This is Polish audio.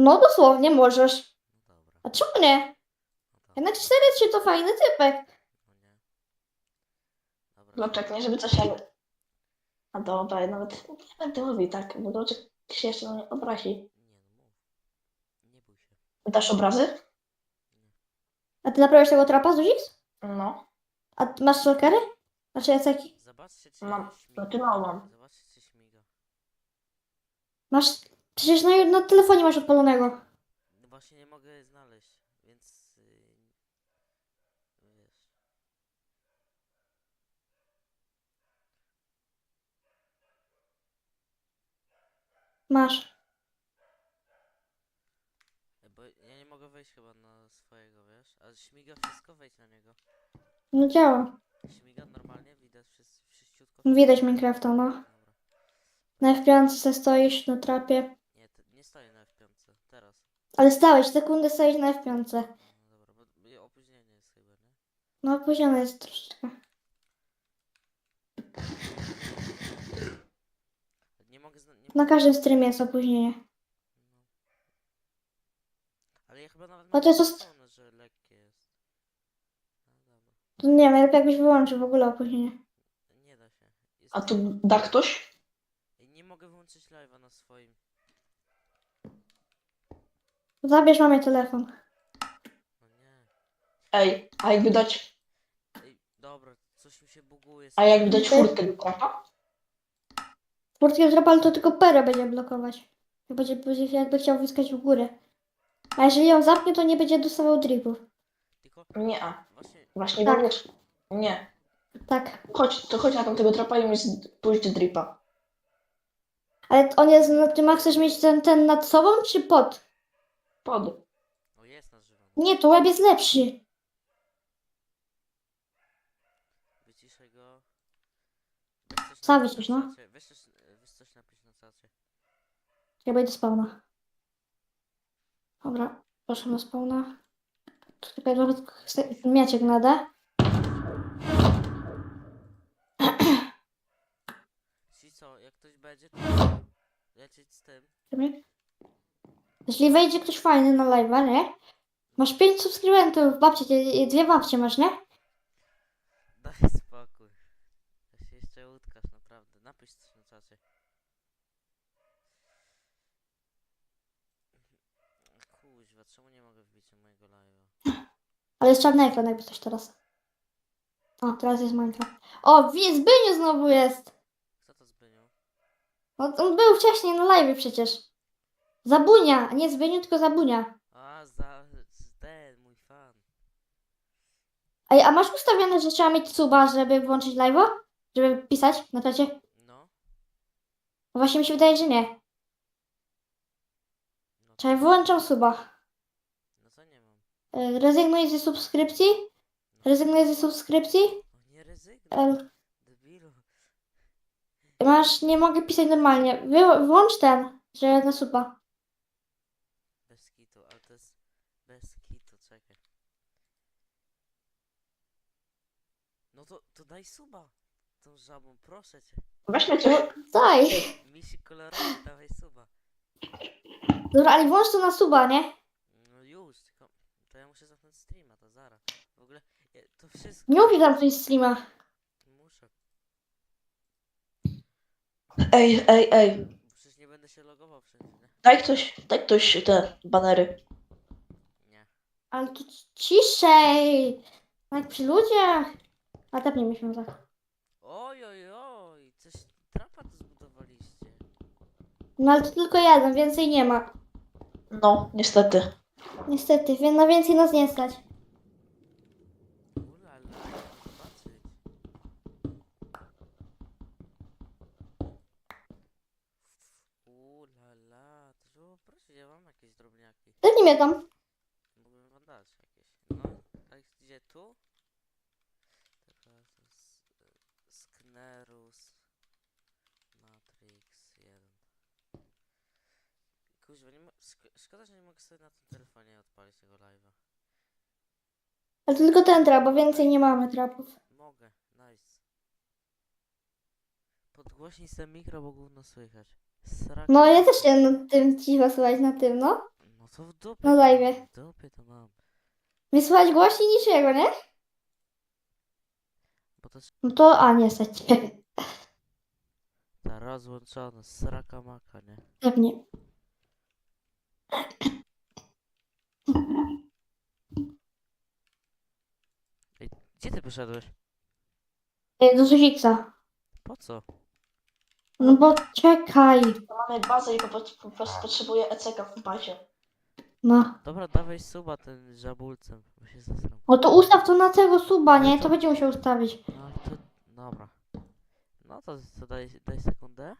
No dosłownie możesz. No dobra. A czemu nie? No. Jednak 4 czy to fajny typek. No nie. Dobra. Bloczek, nie żeby coś, ale... A dobra, ja nawet nie będę mówił tak, bo Bloczek się jeszcze na mnie obrazi. Nie no mów. Nie bój się. Dasz obrazy? A ty naprawiasz tego trapa z Uzix? No. A ty masz shulkery? Znaczy jaceki? Zobaczcie czy Mam. śmiga. Znaczy mało mam. Zobaczcie czy śmiga. Masz... Przecież na, na telefonie masz odpalonego. No właśnie nie mogę znaleźć, więc... Yy, wiesz. Masz. Bo ja nie mogę wejść chyba na swojego, wiesz? A śmiga wszystko, wejdź na niego. No działa. Śmiga normalnie, widać wszyściutko. Widać Minecrafta, no. Dobra. Na F5 se stoisz na trapie. Nie, te, nie stoję na F5, teraz. Ale stałeś, sekundę stoisz na F5. No dobra, bo opóźnienie jest chyba, nie? No opóźnione jest troszeczkę. Nie mogę zna- nie Na każdym streamie jest opóźnienie. No. Ale ja chyba nawet No to jest ustawione, że lekkie jest. No dobra. To nie wiem, lepiej jakbyś wyłączył w ogóle opóźnienie. Nie da się. Jest A tu da ktoś? Nie mogę wyłączyć live'a na swoim. Zabierz mamie telefon. No nie. Ej, a jakby dać... Ej, dobra, coś mi się buguje. A jakby dać furtkę do trapa? Furtkiem to tylko Pero będzie blokować. Jak będzie, będzie jakby chciał wyskać w górę. A jeżeli ją zapnie, to nie będzie dostawał dripów. Tylko Nie, a. właśnie Właśnie Tak. Nie. Tak. Chodź, to chodź na tamtego trapa i mi z- pójść do dripa. Ale on jest, no, ty ma chcesz mieć ten, ten nad sobą czy pod? Pod. o jest na żywo. Nie, to web jest lepszy. Wyciszaj go. Weź coś Sam napisz wycisz, na no. czacie. Weź coś, weź coś napisz na czacie. Ja będę spawna. Dobra, proszę na spawna. Tu Czekaj, nawet chcę- mieczek nada. Co, jak ktoś będzie, to lecieć z tym. Jeśli wejdzie ktoś fajny na live'a, nie? Masz 5 subskrybentów, babcie, ty- dwie babcie masz, nie? Daj spokój. Ja się jeszcze utkasz, naprawdę. Napisz coś na czacie. Kuźwa, czemu nie mogę wbić na mojego live'a? Ale jest czarny ekran jakby coś teraz. O, teraz jest Minecraft. O, wi- Zbyniu znowu jest! Kto to zbynił? No, on był wcześniej na live przecież. Zabunia, nie Zbyniu, tylko Zabunia. A, za... ten, mój fan. Ej, a masz ustawione, że trzeba mieć suba, żeby włączyć live'a? Żeby pisać na czacie? No. No właśnie mi się wydaje, że nie. No, Czekaj, wyłączam suba. no co nie mam? E, Rezygnuj ze subskrypcji. Rezygnuj ze subskrypcji. O, nie rezygnuj. E, Debilu. Masz, nie mogę pisać normalnie. Wy, włącz ten, że na suba. Bez kitu, ale to jest... Bez kitu, czekaj. No to, to daj suba. Tą żabą, proszę cię. Weźmy coś. Daj. Misi kolorowy, dawaj suba. Dobra, ale włącz to na suba, nie? No już, tylko to ja muszę zamknąć streama, to zaraz. W ogóle ja, to wszystko Nie tam coś streama. muszę. Ej, ej, ej. Bo przecież nie będę się logował wszędzie, nie? Daj ktoś, daj ktoś te banery. Nie. Ale tu ciszej. Jak przy ludziach. A nie myślę tak. Oj, oj, oj, coś trapa tu zbudowaliście. No ale to tylko jeden, więcej nie ma. No, niestety. Niestety, wie- na więcej nas nie stać. Ulala, zobaczyć. Ulala, to proszę, ja mam jakieś drobniaki. Nie mnie tam. Mógłbym wam dać jakieś. No, a gdzie tu? Teraz jest Sknerus Matrix 1. Kuźwa, nie mo- szk- szkoda, że nie mogę sobie na tym telefonie odpalić tego live'a. Ale to tylko ten trap, bo więcej nie mamy trapów. Mogę, nice. Podgłośnij sobie mikro, bo gówno słychać. Srak. No ja też się na tym cicho słuchać na tym, no. No to w dupie. No to live. mam, W dupie to mam. Mnie słychać głośniej niż jego, nie? Bo to jest No to, a nie stać cię. ta rozłączona, sraka maka, nie? Pewnie. Gdzie ty poszedłeś? Ej, Do Zuziksa. Po co? No bo czekaj. Mamy bazę i po, po, po prostu potrzebuję ECK w bazie. No. Dobra, dawaj suba ten żabulcem, bo się zesram. No to ustaw to na tego suba, nie? To- będzie musiał ustawić. Dobra. No to, to daj, daj sekundę.